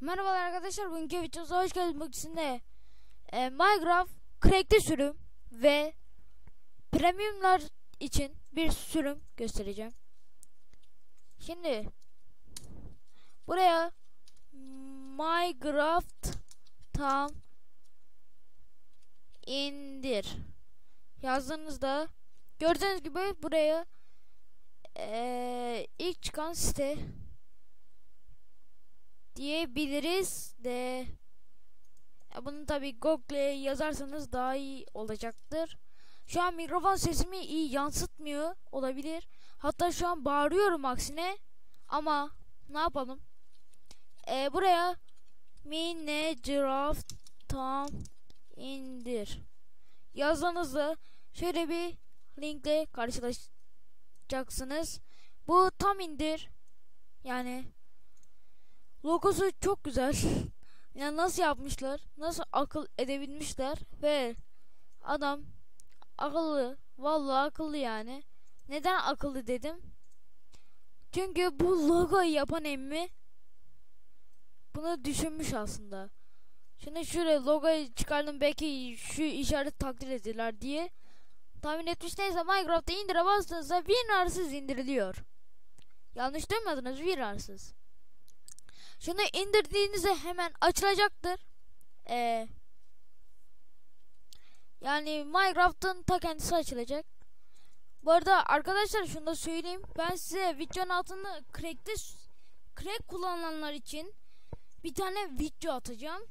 Merhabalar arkadaşlar bugünkü videomuza hoş geldiniz bugün sizinle e, Minecraft crackli sürüm ve premiumlar için bir sürüm göstereceğim. Şimdi buraya Minecraft tam indir yazdığınızda gördüğünüz gibi buraya e, ilk çıkan site diyebiliriz de bunu tabi Google'e yazarsanız daha iyi olacaktır. Şu an mikrofon sesimi iyi yansıtmıyor olabilir. Hatta şu an bağırıyorum aksine. Ama ne yapalım? Ee, buraya Minecraft tam indir. Yazdığınızda şöyle bir linkle karşılaşacaksınız. Bu tam indir. Yani Logosu çok güzel. yani nasıl yapmışlar? Nasıl akıl edebilmişler? Ve adam akıllı. Vallahi akıllı yani. Neden akıllı dedim? Çünkü bu logoyu yapan emmi bunu düşünmüş aslında. Şimdi şöyle logoyu çıkardım belki şu işaret takdir ediler diye tahmin etmiş neyse Minecraft'ta indire bastığınızda WinRAR'sız indiriliyor. Yanlış duymadınız WinRAR'sız. Şunu indirdiğinizde hemen açılacaktır. Ee, yani Minecraft'ın ta kendisi açılacak. Bu arada arkadaşlar şunu da söyleyeyim. Ben size videonun altında crack'te crack kullananlar için bir tane video atacağım.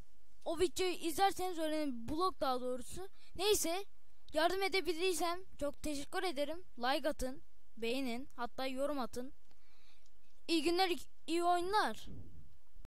O videoyu izlerseniz öğrenin. Blog daha doğrusu. Neyse. Yardım edebilirsem çok teşekkür ederim. Like atın. Beğenin. Hatta yorum atın. İyi günler, iyi oyunlar.